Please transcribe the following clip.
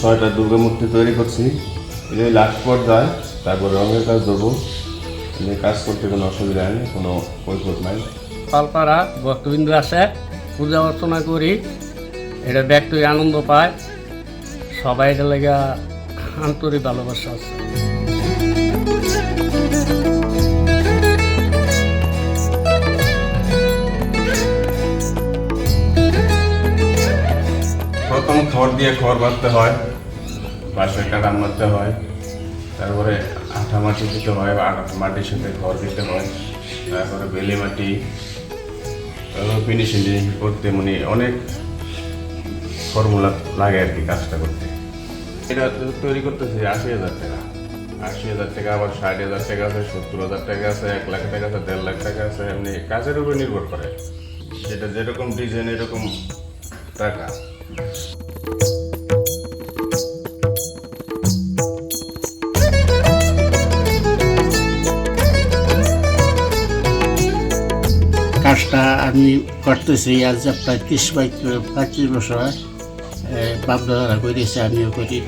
ছয়টা দুর্গা মূর্তি তৈরি করছি। এই লাস্ট পর্যায়ে তারপর রঙের কাজ দেবো এমনি কাজ করতে কোনো অসুবিধা নেই, কোনো কৈফত নাই। পালপাড়া, ভক্তবিন্দু আছে, পূজা অর্চনা করি। এটা ব্যক্তি আনন্দ পায়। সবাই এটা লেগে আন্তরিক ভালোবাসা আছে। প্রথম খড় দিয়ে খড় বাঁধতে হয় বাঁশের কাটান মারতে হয়, তারপরে আঠা মাটি দিতে হয় বা মাটির সাথে খড় দিতে হয়, তারপরে বেলে মাটি ফিনিশিং করতে মানে অনেক ফর্মুলা লাগে আর কি কাজটা করতে। এটা তৈরি করতেছি আশি হাজার টাকা। আশি হাজার টাকা আবার ষাট হাজার টাকা আছে সত্তর হাজার টাকা আছে এক লাখ টাকা আছে দেড় লাখ টাকা আছে এমনি কাজের উপর নির্ভর করে। সেটা যেরকম ডিজাইন এরকম টাকা। কাজটা আমি করতেছি আজ প্রায় ত্রিশ বাইশ পঁয়ত্রিশ বছর বাপ দাদারা করেছে আমিও করি